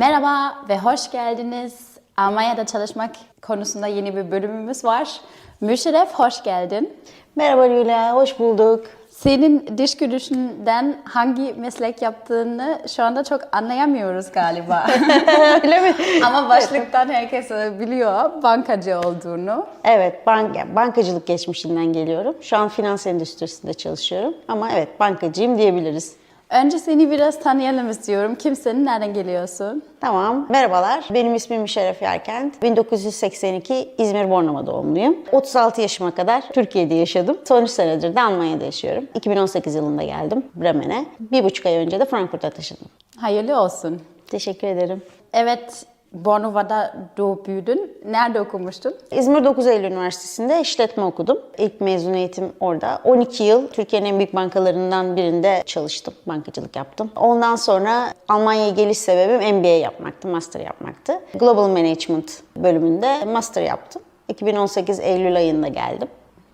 Merhaba ve hoş geldiniz. Almanya'da çalışmak konusunda yeni bir bölümümüz var. Müşerref hoş geldin. Merhaba Lüla, hoş bulduk. Senin dış görüşünden hangi meslek yaptığını şu anda çok anlayamıyoruz galiba. Öyle mi? Ama başlıktan herkes biliyor bankacı olduğunu. Evet, bank, bankacılık geçmişinden geliyorum. Şu an finans endüstrisinde çalışıyorum. Ama evet, bankacıyım diyebiliriz. Önce seni biraz tanıyalım istiyorum. Kimsin, nereden geliyorsun? Tamam, merhabalar. Benim ismim Şeref Yerkent. 1982 İzmir Bornova doğumluyum. 36 yaşıma kadar Türkiye'de yaşadım. Son 3 senedir de Almanya'da yaşıyorum. 2018 yılında geldim Bremen'e. Bir buçuk ay önce de Frankfurt'a taşındım. Hayırlı olsun. Teşekkür ederim. Evet, Bornova'da doğup büyüdün. Nerede okumuştun? İzmir 9 Eylül Üniversitesi'nde işletme okudum. İlk mezun eğitim orada. 12 yıl Türkiye'nin en büyük bankalarından birinde çalıştım. Bankacılık yaptım. Ondan sonra Almanya'ya geliş sebebim MBA yapmaktı, master yapmaktı. Global Management bölümünde master yaptım. 2018 Eylül ayında geldim.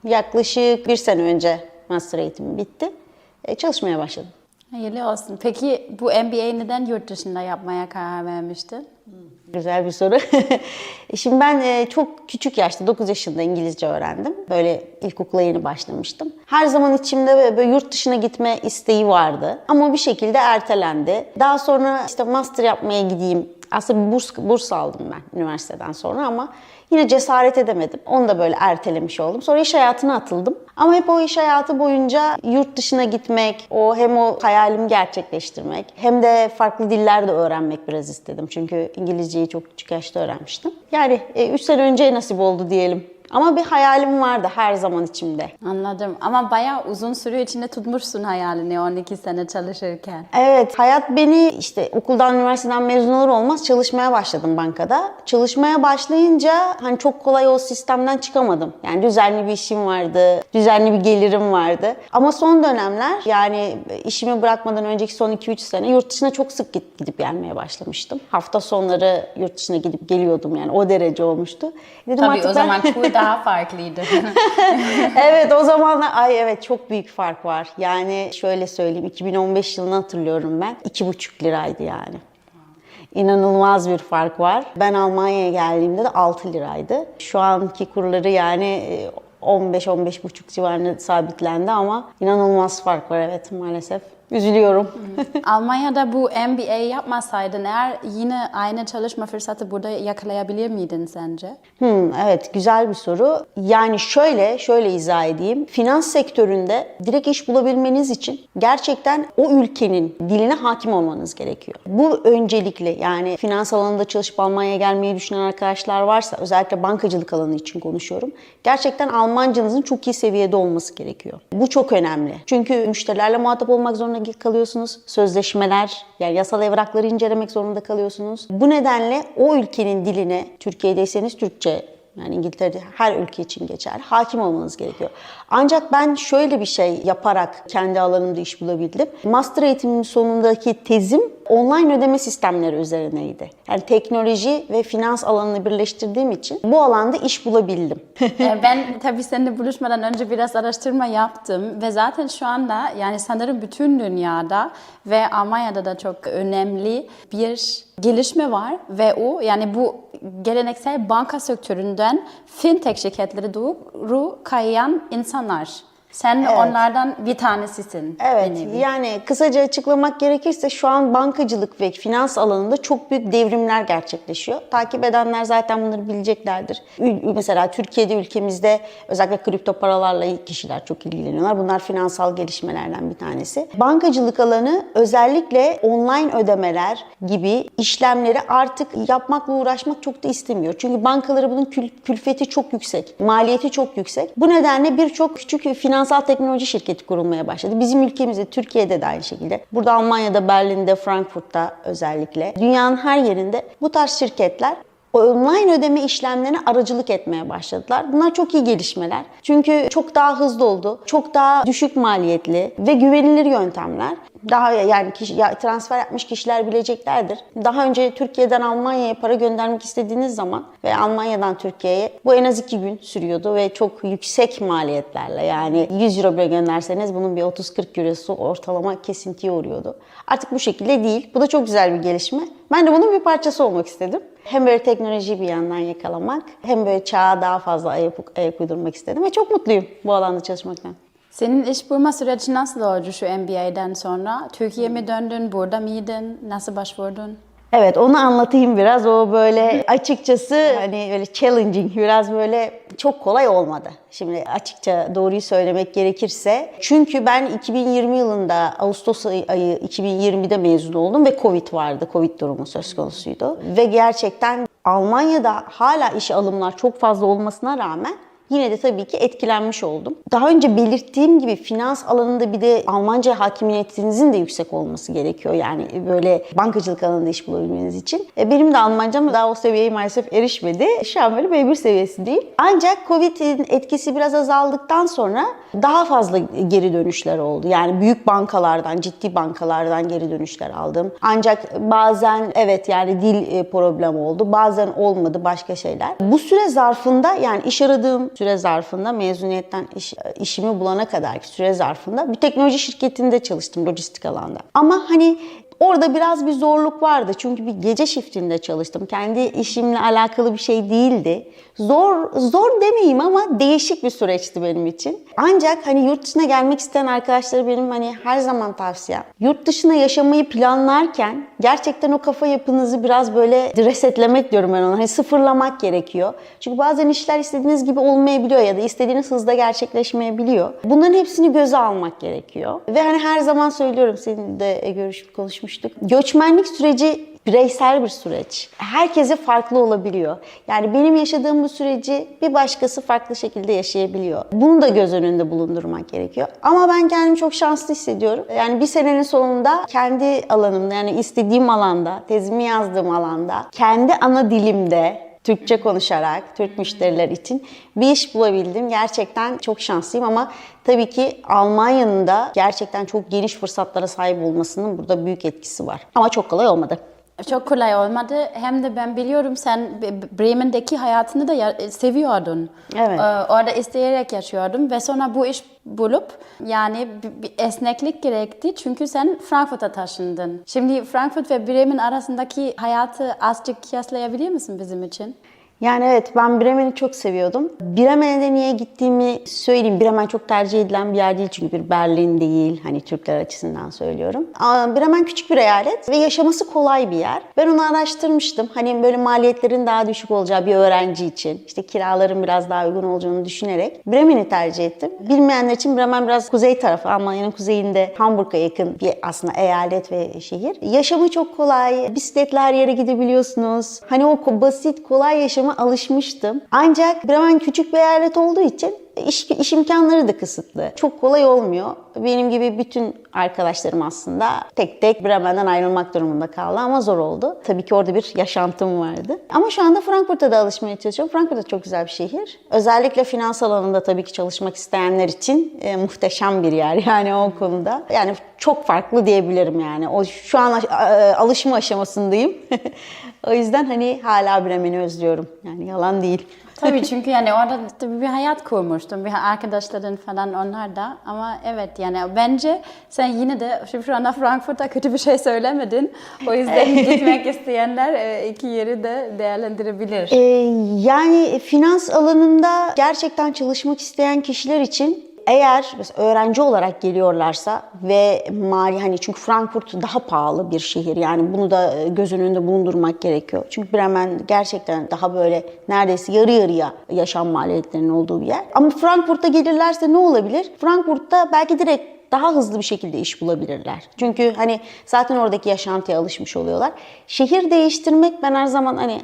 Yaklaşık bir sene önce master eğitimi bitti. E, Çalışmaya başladım. Hayırlı olsun. Peki bu MBA'yi neden yurt dışında yapmaya karar vermiştin? Güzel bir soru. Şimdi ben e, çok küçük yaşta 9 yaşında İngilizce öğrendim. Böyle ilkokula yeni başlamıştım. Her zaman içimde böyle yurt dışına gitme isteği vardı. Ama bir şekilde ertelendi. Daha sonra işte master yapmaya gideyim. Aslında bir burs, burs aldım ben üniversiteden sonra ama yine cesaret edemedim. Onu da böyle ertelemiş oldum. Sonra iş hayatına atıldım. Ama hep o iş hayatı boyunca yurt dışına gitmek, o hem o hayalimi gerçekleştirmek hem de farklı diller de öğrenmek biraz istedim. Çünkü İngilizceyi çok küçük yaşta öğrenmiştim. Yani 3 sene önce nasip oldu diyelim. Ama bir hayalim vardı her zaman içimde. Anladım. Ama bayağı uzun süre içinde tutmuşsun hayalini 12 sene çalışırken. Evet, hayat beni işte okuldan, üniversiteden mezun olur olmaz çalışmaya başladım bankada. Çalışmaya başlayınca hani çok kolay o sistemden çıkamadım. Yani düzenli bir işim vardı, düzenli bir gelirim vardı. Ama son dönemler yani işimi bırakmadan önceki son 2-3 sene yurt dışına çok sık gidip, gidip gelmeye başlamıştım. Hafta sonları yurt dışına gidip geliyordum yani o derece olmuştu. Dedim Tabii artık o ben- zaman kur daha farklıydı. evet o zamanlar ay evet çok büyük fark var. Yani şöyle söyleyeyim 2015 yılını hatırlıyorum ben. 2,5 liraydı yani. İnanılmaz bir fark var. Ben Almanya'ya geldiğimde de 6 liraydı. Şu anki kurları yani 15-15,5 civarında sabitlendi ama inanılmaz fark var evet maalesef. Üzülüyorum. Almanya'da bu MBA yapmasaydın eğer yine aynı çalışma fırsatı burada yakalayabilir miydin sence? Hmm, evet güzel bir soru. Yani şöyle şöyle izah edeyim. Finans sektöründe direkt iş bulabilmeniz için gerçekten o ülkenin diline hakim olmanız gerekiyor. Bu öncelikle yani finans alanında çalışıp Almanya'ya gelmeyi düşünen arkadaşlar varsa özellikle bankacılık alanı için konuşuyorum. Gerçekten Almancanızın çok iyi seviyede olması gerekiyor. Bu çok önemli. Çünkü müşterilerle muhatap olmak zorunda kalıyorsunuz. Sözleşmeler, yani yasal evrakları incelemek zorunda kalıyorsunuz. Bu nedenle o ülkenin diline, Türkiye'deyseniz Türkçe, yani İngiltere'de her ülke için geçer. Hakim olmanız gerekiyor. Ancak ben şöyle bir şey yaparak kendi alanımda iş bulabildim. Master eğitimimin sonundaki tezim online ödeme sistemleri üzerineydi. Yani teknoloji ve finans alanını birleştirdiğim için bu alanda iş bulabildim. Ee, ben tabii seninle buluşmadan önce biraz araştırma yaptım ve zaten şu anda yani sanırım bütün dünyada ve Almanya'da da çok önemli bir gelişme var ve o yani bu geleneksel banka sektöründen fintech şirketleri doğru kayan insanlar. Sen onlardan bir tanesisin. Evet, nevi. yani kısaca açıklamak gerekirse şu an bankacılık ve finans alanında çok büyük devrimler gerçekleşiyor. Takip edenler zaten bunları bileceklerdir. Mesela Türkiye'de ülkemizde özellikle kripto paralarla kişiler çok ilgileniyorlar. Bunlar finansal gelişmelerden bir tanesi. Bankacılık alanı özellikle online ödemeler gibi işlemleri artık yapmakla uğraşmak çok da istemiyor. Çünkü bankaları bunun kül- külfeti çok yüksek, maliyeti çok yüksek. Bu nedenle birçok küçük finansal teknoloji şirketi kurulmaya başladı. Bizim ülkemizde, Türkiye'de de aynı şekilde. Burada Almanya'da, Berlin'de, Frankfurt'ta özellikle. Dünyanın her yerinde bu tarz şirketler online ödeme işlemlerine aracılık etmeye başladılar. Bunlar çok iyi gelişmeler. Çünkü çok daha hızlı oldu, çok daha düşük maliyetli ve güvenilir yöntemler. daha yani kişi, ya transfer yapmış kişiler bileceklerdir. Daha önce Türkiye'den Almanya'ya para göndermek istediğiniz zaman ve Almanya'dan Türkiye'ye bu en az iki gün sürüyordu ve çok yüksek maliyetlerle yani 100 euro bile gönderseniz bunun bir 30-40 eurosu ortalama kesintiye uğruyordu. Artık bu şekilde değil. Bu da çok güzel bir gelişme. Ben de bunun bir parçası olmak istedim. Hem böyle teknolojiyi bir yandan yakalamak hem böyle çağa daha fazla ayak, ayak uydurmak istedim ve çok mutluyum bu alanda çalışmaktan. Senin iş bulma süreci nasıl oldu şu MBA'den sonra? Türkiye'ye mi döndün, burada mıydın, nasıl başvurdun? Evet onu anlatayım biraz. O böyle açıkçası hani böyle challenging biraz böyle çok kolay olmadı. Şimdi açıkça doğruyu söylemek gerekirse. Çünkü ben 2020 yılında Ağustos ayı 2020'de mezun oldum ve Covid vardı. Covid durumu söz konusuydu. Ve gerçekten Almanya'da hala iş alımlar çok fazla olmasına rağmen Yine de tabii ki etkilenmiş oldum. Daha önce belirttiğim gibi finans alanında bir de Almanca hakimiyetinizin de yüksek olması gerekiyor. Yani böyle bankacılık alanında iş bulabilmeniz için. E, Benim de Almancam daha o seviyeye maalesef erişmedi. Şu an böyle B1 seviyesi değil. Ancak Covid'in etkisi biraz azaldıktan sonra daha fazla geri dönüşler oldu. Yani büyük bankalardan, ciddi bankalardan geri dönüşler aldım. Ancak bazen evet yani dil e, problemi oldu. Bazen olmadı başka şeyler. Bu süre zarfında yani iş aradığım süre zarfında mezuniyetten iş, işimi bulana kadar süre zarfında bir teknoloji şirketinde çalıştım lojistik alanda. Ama hani Orada biraz bir zorluk vardı çünkü bir gece shiftinde çalıştım. Kendi işimle alakalı bir şey değildi. Zor zor demeyeyim ama değişik bir süreçti benim için. Ancak hani yurt dışına gelmek isteyen arkadaşları benim hani her zaman tavsiyem. Yurt dışına yaşamayı planlarken gerçekten o kafa yapınızı biraz böyle resetlemek diyorum ben ona. Hani sıfırlamak gerekiyor. Çünkü bazen işler istediğiniz gibi olmayabiliyor ya da istediğiniz hızda gerçekleşmeyebiliyor. Bunların hepsini göze almak gerekiyor. Ve hani her zaman söylüyorum senin de görüşüp konuşmuştuk. Göçmenlik süreci bireysel bir süreç. Herkese farklı olabiliyor. Yani benim yaşadığım bu süreci bir başkası farklı şekilde yaşayabiliyor. Bunu da göz önünde bulundurmak gerekiyor. Ama ben kendimi çok şanslı hissediyorum. Yani bir senenin sonunda kendi alanımda yani istediğim alanda, tezimi yazdığım alanda, kendi ana dilimde Türkçe konuşarak Türk müşteriler için bir iş bulabildim. Gerçekten çok şanslıyım ama tabii ki Almanya'nın da gerçekten çok geniş fırsatlara sahip olmasının burada büyük etkisi var. Ama çok kolay olmadı. Çok kolay olmadı. Hem de ben biliyorum sen Bremen'deki hayatını da seviyordun. Evet. Ee, orada isteyerek yaşıyordum ve sonra bu iş bulup yani bir esneklik gerekti çünkü sen Frankfurt'a taşındın. Şimdi Frankfurt ve Bremen arasındaki hayatı azıcık kıyaslayabilir misin bizim için? Yani evet ben Bremen'i çok seviyordum. Bremen'e de niye gittiğimi söyleyeyim. Bremen çok tercih edilen bir yer değil çünkü bir Berlin değil. Hani Türkler açısından söylüyorum. Bremen küçük bir eyalet ve yaşaması kolay bir yer. Ben onu araştırmıştım. Hani böyle maliyetlerin daha düşük olacağı bir öğrenci için. işte kiraların biraz daha uygun olacağını düşünerek Bremen'i tercih ettim. Bilmeyenler için Bremen biraz kuzey tarafı. Almanya'nın kuzeyinde Hamburg'a yakın bir aslında eyalet ve şehir. Yaşamı çok kolay. Bisikletle her yere gidebiliyorsunuz. Hani o basit kolay yaşama alışmıştım. Ancak Bremen küçük bir eyalet olduğu için iş, iş imkanları da kısıtlı. Çok kolay olmuyor. Benim gibi bütün arkadaşlarım aslında tek tek Bremen'den ayrılmak durumunda kaldı ama zor oldu. Tabii ki orada bir yaşantım vardı. Ama şu anda Frankfurt'a da alışmaya çalışıyorum. Frankfurt da çok güzel bir şehir. Özellikle finans alanında tabii ki çalışmak isteyenler için e, muhteşem bir yer yani o konuda. Yani çok farklı diyebilirim yani. O şu an e, alışma aşamasındayım. o yüzden hani hala Bremen'i özlüyorum. Yani yalan değil. Tabii çünkü yani orada tabii bir hayat kurmuştum. Bir arkadaşların falan onlar da. Ama evet yani bence sen yine de şimdi şu anda Frankfurt'a kötü bir şey söylemedin. O yüzden gitmek isteyenler e, iki yeri de değerlendirebilir. Ee, yani finans alanında gerçekten çalışmak isteyen kişiler için eğer mesela öğrenci olarak geliyorlarsa ve mali hani çünkü Frankfurt daha pahalı bir şehir yani bunu da e, göz önünde bulundurmak gerekiyor. Çünkü Bremen gerçekten daha böyle neredeyse yarı yarıya yaşam maliyetlerinin olduğu bir yer. Ama Frankfurt'a gelirlerse ne olabilir? Frankfurt'ta belki direkt daha hızlı bir şekilde iş bulabilirler. Çünkü hani zaten oradaki yaşantıya alışmış oluyorlar. Şehir değiştirmek ben her zaman hani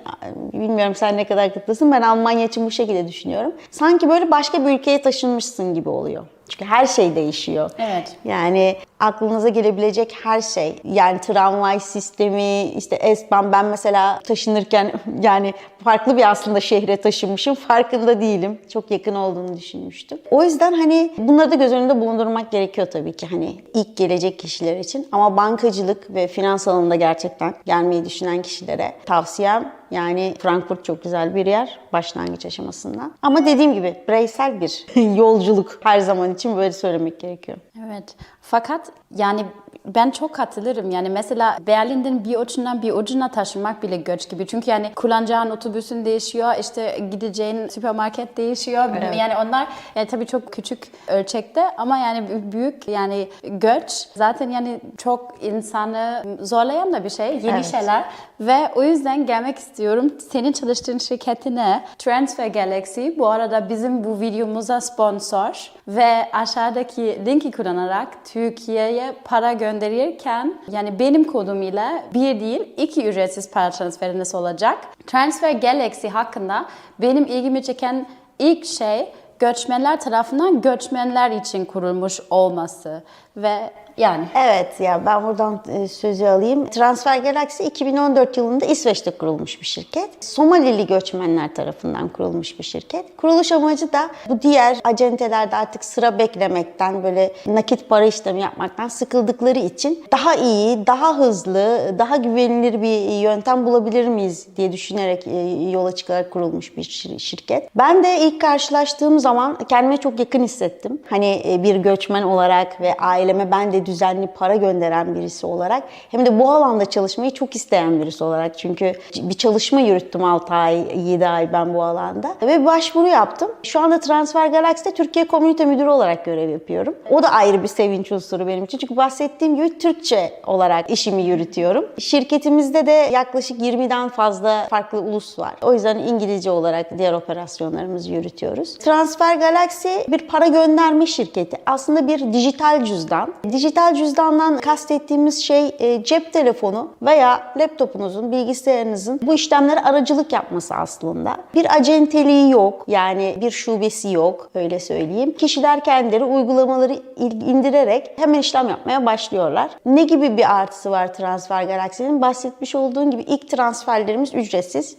bilmiyorum sen ne kadar kıtlasın ben Almanya için bu şekilde düşünüyorum. Sanki böyle başka bir ülkeye taşınmışsın gibi oluyor. Çünkü her şey değişiyor. Evet. Yani aklınıza gelebilecek her şey. Yani tramvay sistemi, işte S-Bahn. Ben mesela taşınırken yani farklı bir aslında şehre taşınmışım. Farkında değilim. Çok yakın olduğunu düşünmüştüm. O yüzden hani bunları da göz önünde bulundurmak gerekiyor tabii ki hani ilk gelecek kişiler için. Ama bankacılık ve finans alanında gerçekten gelmeyi düşünen kişilere tavsiyem yani Frankfurt çok güzel bir yer başlangıç aşamasında. Ama dediğim gibi bireysel bir yolculuk her zaman için böyle söylemek gerekiyor. Evet. Fakat yani ben çok katılırım. Yani mesela Berlin'den bir ucundan bir ucuna taşınmak bile göç gibi. Çünkü yani kullanacağın otobüsün değişiyor, işte gideceğin süpermarket değişiyor. Yani onlar yani tabii çok küçük ölçekte ama yani büyük yani göç zaten yani çok insanı zorlayan da bir şey. Yeni Evet. şeyler ve o yüzden gelmek istiyorum. Senin çalıştığın şirketine Transfer Galaxy bu arada bizim bu videomuza sponsor ve aşağıdaki linki kullanarak Türkiye'ye para gönderirken yani benim kodum ile bir değil iki ücretsiz para transferiniz olacak. Transfer Galaxy hakkında benim ilgimi çeken ilk şey göçmenler tarafından göçmenler için kurulmuş olması ve yani Evet ya ben buradan e, sözü alayım. Transfer Galaxy 2014 yılında İsveç'te kurulmuş bir şirket. Somalili göçmenler tarafından kurulmuş bir şirket. Kuruluş amacı da bu diğer acentelerde artık sıra beklemekten böyle nakit para işlemi yapmaktan sıkıldıkları için daha iyi, daha hızlı, daha güvenilir bir yöntem bulabilir miyiz diye düşünerek e, yola çıkarak kurulmuş bir şir- şirket. Ben de ilk karşılaştığım zaman kendime çok yakın hissettim. Hani e, bir göçmen olarak ve aileme ben de düzenli para gönderen birisi olarak hem de bu alanda çalışmayı çok isteyen birisi olarak. Çünkü bir çalışma yürüttüm 6 ay, 7 ay ben bu alanda ve başvuru yaptım. Şu anda Transfer Galaxy'de Türkiye Komünite Müdürü olarak görev yapıyorum. O da ayrı bir sevinç unsuru benim için. Çünkü bahsettiğim gibi Türkçe olarak işimi yürütüyorum. Şirketimizde de yaklaşık 20'den fazla farklı ulus var. O yüzden İngilizce olarak diğer operasyonlarımızı yürütüyoruz. Transfer Galaxy bir para gönderme şirketi. Aslında bir dijital cüzdan. Dijital cüzdandan kastettiğimiz şey e, cep telefonu veya laptopunuzun, bilgisayarınızın bu işlemlere aracılık yapması aslında. Bir acenteliği yok. Yani bir şubesi yok öyle söyleyeyim. Kişiler kendileri uygulamaları indirerek hemen işlem yapmaya başlıyorlar. Ne gibi bir artısı var Transfer Galaxy'nin? Bahsetmiş olduğun gibi ilk transferlerimiz ücretsiz.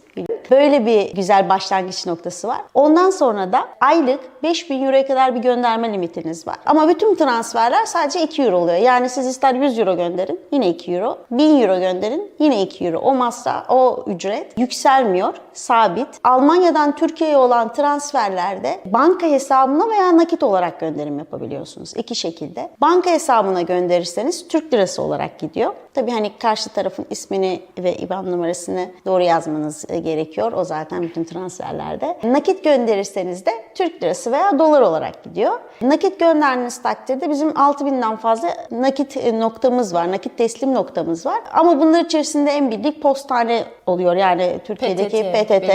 Böyle bir güzel başlangıç noktası var. Ondan sonra da aylık 5000 euroya kadar bir gönderme limitiniz var. Ama bütün transferler sadece 2 euro oluyor. Yani siz ister 100 euro gönderin yine 2 euro. 1000 euro gönderin yine 2 euro. O masa, o ücret yükselmiyor. Sabit. Almanya'dan Türkiye'ye olan transferlerde banka hesabına veya nakit olarak gönderim yapabiliyorsunuz. İki şekilde. Banka hesabına gönderirseniz Türk lirası olarak gidiyor. Tabii hani karşı tarafın ismini ve IBAN numarasını doğru yazmanız e, gerekiyor. O zaten bütün transferlerde. Nakit gönderirseniz de Türk lirası veya dolar olarak gidiyor. Nakit gönderdiğiniz takdirde bizim 6000'den fazla nakit e, noktamız var. Nakit teslim noktamız var. Ama bunlar içerisinde en bildik postane oluyor. Yani Türkiye'deki PTT, PTT.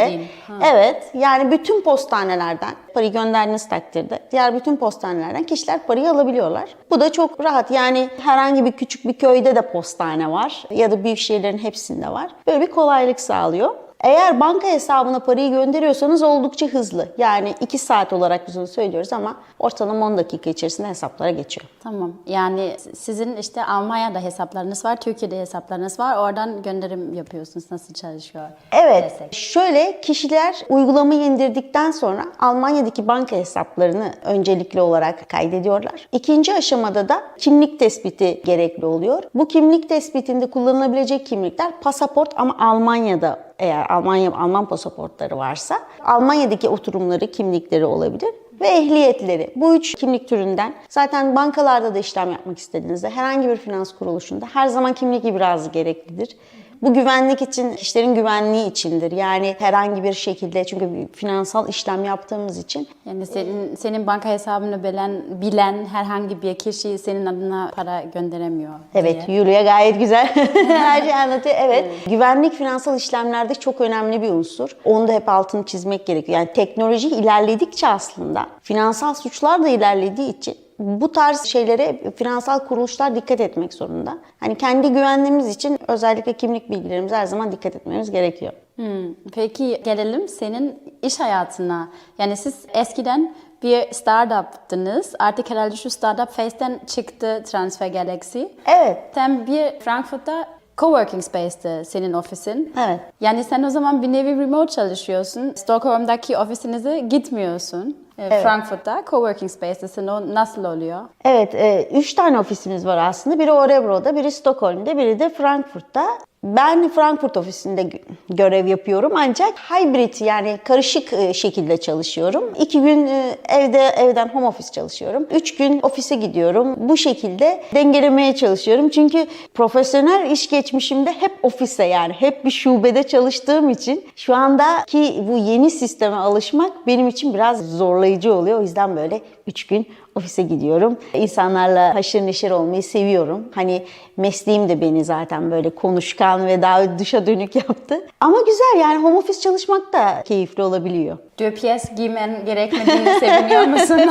Evet. Yani bütün postanelerden parayı gönderdiğiniz takdirde diğer bütün postanelerden kişiler parayı alabiliyorlar. Bu da çok rahat. Yani herhangi bir küçük bir köyde de postane var ya da büyük şehirlerin hepsinde var. Böyle bir kolaylık sağlıyor. Eğer banka hesabına parayı gönderiyorsanız oldukça hızlı. Yani 2 saat olarak biz onu söylüyoruz ama ortalama 10 dakika içerisinde hesaplara geçiyor. Tamam. Yani sizin işte Almanya'da hesaplarınız var, Türkiye'de hesaplarınız var. Oradan gönderim yapıyorsunuz. Nasıl çalışıyor? Evet. Desek. Şöyle kişiler uygulamayı indirdikten sonra Almanya'daki banka hesaplarını öncelikli olarak kaydediyorlar. İkinci aşamada da kimlik tespiti gerekli oluyor. Bu kimlik tespitinde kullanılabilecek kimlikler pasaport ama Almanya'da eğer Almanya Alman pasaportları varsa Almanya'daki oturumları, kimlikleri olabilir ve ehliyetleri. Bu üç kimlik türünden zaten bankalarda da işlem yapmak istediğinizde herhangi bir finans kuruluşunda her zaman kimlik ibrazı gereklidir. Bu güvenlik için, kişilerin güvenliği içindir. Yani herhangi bir şekilde çünkü bir finansal işlem yaptığımız için Yani senin senin banka hesabını bilen bilen herhangi bir kişi senin adına para gönderemiyor. Evet. Yulia gayet güzel her şeyi anlatıyor. Evet, güvenlik finansal işlemlerde çok önemli bir unsur. Onu da hep altını çizmek gerekiyor. Yani teknoloji ilerledikçe aslında finansal suçlar da ilerlediği için bu tarz şeylere finansal kuruluşlar dikkat etmek zorunda. Hani kendi güvenliğimiz için özellikle kimlik bilgilerimize her zaman dikkat etmemiz gerekiyor. Hmm, Peki gelelim senin iş hayatına. Yani siz eskiden bir startup'tınız. Artık herhalde şu startup phase'den çıktı Transfer Galaxy. Evet, Sen bir Frankfurt'ta Coworking Space'te senin ofisin. Evet. Yani sen o zaman bir nevi remote çalışıyorsun. Stockholm'daki ofisinize gitmiyorsun. Ee, Frankfurt'ta Coworking Space'tesin. O nasıl oluyor? Evet, e, üç tane ofisimiz var aslında. Biri Örebro'da, biri Stockholm'da, biri de Frankfurt'ta. Ben Frankfurt ofisinde gö- görev yapıyorum ancak hybrid yani karışık e, şekilde çalışıyorum. İki gün e, evde evden home office çalışıyorum. Üç gün ofise gidiyorum. Bu şekilde dengelemeye çalışıyorum. Çünkü profesyonel iş geçmişimde hep ofise yani hep bir şubede çalıştığım için şu andaki bu yeni sisteme alışmak benim için biraz zorlayıcı oluyor. O yüzden böyle üç gün ofise gidiyorum. İnsanlarla haşır neşir olmayı seviyorum. Hani mesleğim de beni zaten böyle konuşkan ve daha dışa dönük yaptı. Ama güzel yani home office çalışmak da keyifli olabiliyor. Deux pièces giymen gerekmediğini seviniyor musun?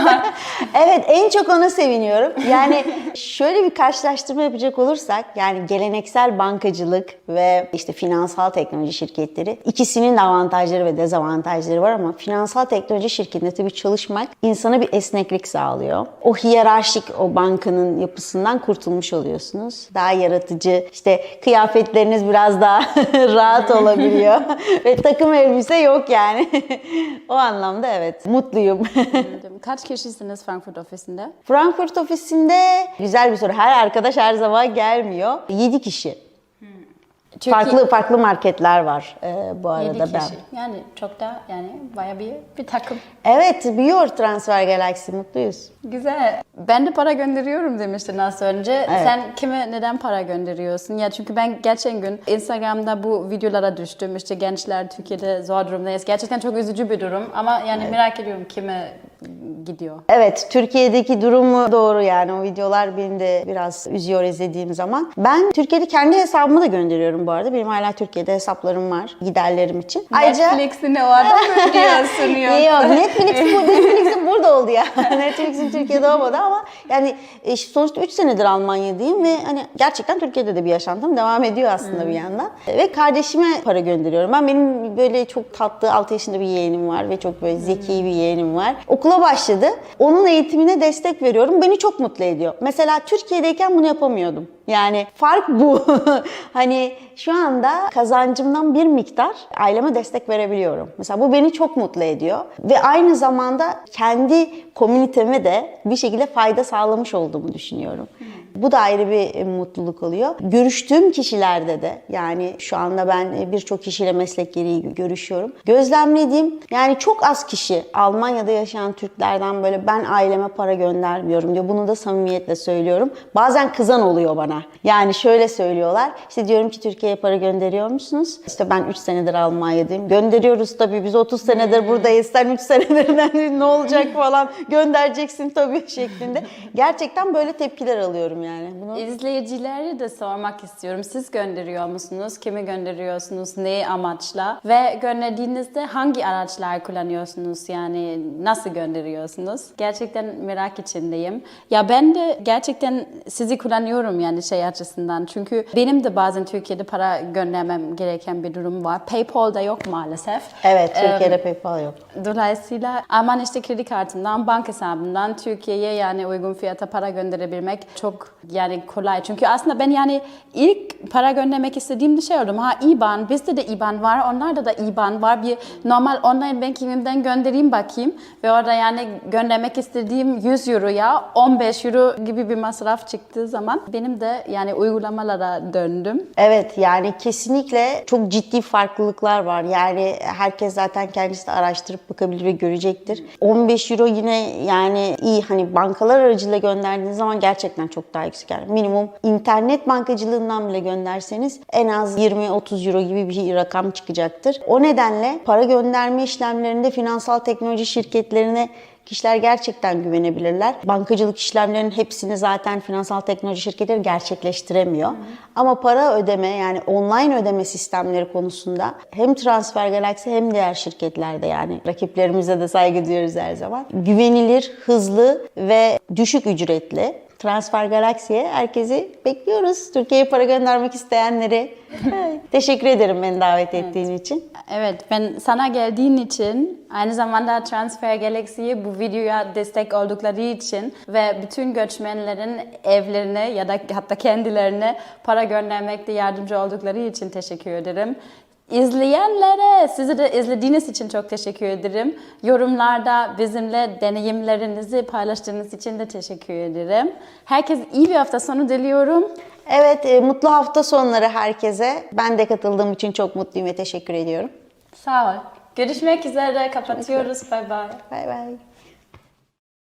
Evet en çok ona seviniyorum. Yani şöyle bir karşılaştırma yapacak olursak yani geleneksel bankacılık ve işte finansal teknoloji şirketleri ikisinin de avantajları ve dezavantajları var ama finansal teknoloji şirketinde tabii çalışmak insana bir esneklik sağlıyor. O hiyerarşik o bankanın yapısından kurtulmuş oluyorsunuz. Daha yaratıcı işte kıyafetleriniz biraz daha rahat olabiliyor ve takım elbise yok yani. o anlamda evet mutluyum. Kaç kişisiniz Frankfurt ofisinde? Frankfurt ofisinde güzel bir soru. Her arkadaş her zaman gelmiyor. 7 kişi. Türkiye- Farklı farklı marketler var e, bu arada Yedi ben. kişi. Yani çok da yani baya bir bir takım. Evet, büyüyor Transfer Galaxy. Mutluyuz. Güzel. Ben de para gönderiyorum demiştin az önce. Sen kime neden para gönderiyorsun? Ya çünkü ben geçen gün Instagram'da bu videolara düştüm. İşte gençler Türkiye'de zor durumdayız. Gerçekten çok üzücü bir durum ama yani merak ediyorum kime gidiyor. Evet, Türkiye'deki durumu doğru yani o videolar beni de biraz üzüyor izlediğim zaman. Ben Türkiye'de kendi hesabımı da gönderiyorum bu arada. Benim hala Türkiye'de hesaplarım var giderlerim için. Netflix'ini o adam ödüyorsun Yok Netflix, bu, Netflix'in burada oldu ya. Netflix'in Türkiye'de olmadı ama yani e, sonuçta 3 senedir Almanya'dayım ve hani gerçekten Türkiye'de de bir yaşantım devam ediyor aslında bir yandan. Ve kardeşime para gönderiyorum. Ben benim böyle çok tatlı 6 yaşında bir yeğenim var ve çok böyle zeki bir yeğenim var. Okula başladı. Onun eğitimine destek veriyorum. Beni çok mutlu ediyor. Mesela Türkiye'deyken bunu yapamıyordum. Yani fark bu. hani şu anda kazancımdan bir miktar aileme destek verebiliyorum. Mesela bu beni çok mutlu ediyor. Ve aynı zamanda kendi komüniteme de bir şekilde fayda sağlamış olduğumu düşünüyorum. Bu da ayrı bir e, mutluluk oluyor. Görüştüğüm kişilerde de yani şu anda ben e, birçok kişiyle meslek gereği görüşüyorum. Gözlemlediğim yani çok az kişi Almanya'da yaşayan Türklerden böyle ben aileme para göndermiyorum diyor. Bunu da samimiyetle söylüyorum. Bazen kızan oluyor bana. Yani şöyle söylüyorlar. İşte diyorum ki Türkiye'ye para gönderiyor musunuz? İşte ben 3 senedir Almanya'dayım. Gönderiyoruz tabii biz 30 senedir buradayız. Sen 3 senedir ne olacak falan göndereceksin tabii şeklinde. Gerçekten böyle tepkiler alıyorum yani. Bunu İzleyicileri de sormak istiyorum. Siz gönderiyor musunuz? Kimi gönderiyorsunuz? Ne amaçla? Ve gönderdiğinizde hangi araçlar kullanıyorsunuz? Yani nasıl gönderiyorsunuz? Gerçekten merak içindeyim. Ya ben de gerçekten sizi kullanıyorum yani şey açısından. Çünkü benim de bazen Türkiye'de para göndermem gereken bir durum var. PayPal'da yok maalesef. Evet, Türkiye'de PayPal yok. Dolayısıyla Alman işte kredi kartından, bank hesabından Türkiye'ye yani uygun fiyata para gönderebilmek çok yani kolay. Çünkü aslında ben yani ilk para göndermek istediğimde şey oldum. Ha IBAN, bizde de IBAN var, onlarda da IBAN var. Bir normal online bankingimden göndereyim bakayım. Ve orada yani göndermek istediğim 100 euroya 15 euro gibi bir masraf çıktığı zaman benim de yani uygulamalara döndüm. Evet yani kesinlikle çok ciddi farklılıklar var. Yani herkes zaten kendisi de araştırıp bakabilir ve görecektir. 15 euro yine yani iyi hani bankalar aracılığıyla gönderdiğiniz zaman gerçekten çok daha yüksek. Yani minimum internet bankacılığından bile gönderseniz en az 20-30 euro gibi bir rakam çıkacaktır. O nedenle para gönderme işlemlerinde finansal teknoloji şirketlerine Kişiler gerçekten güvenebilirler. Bankacılık işlemlerinin hepsini zaten finansal teknoloji şirketleri gerçekleştiremiyor. Ama para ödeme yani online ödeme sistemleri konusunda hem Transfer Galaxy hem diğer şirketlerde yani rakiplerimize de saygı duyuyoruz her zaman. Güvenilir, hızlı ve düşük ücretli. Transfer Galaxy'ye herkesi bekliyoruz. Türkiye'ye para göndermek isteyenleri. Evet. Teşekkür ederim beni davet ettiğin için. Evet, ben sana geldiğin için, aynı zamanda Transfer Galaxy'ye bu videoya destek oldukları için ve bütün göçmenlerin evlerine ya da hatta kendilerine para göndermekte yardımcı oldukları için teşekkür ederim. İzleyenlere, sizi de izlediğiniz için çok teşekkür ederim. Yorumlarda bizimle deneyimlerinizi paylaştığınız için de teşekkür ederim. Herkese iyi bir hafta sonu diliyorum. Evet, e, mutlu hafta sonları herkese. Ben de katıldığım için çok mutluyum ve teşekkür ediyorum. Sağ ol. Görüşmek üzere. Kapatıyoruz. Bye bye. Bay bay.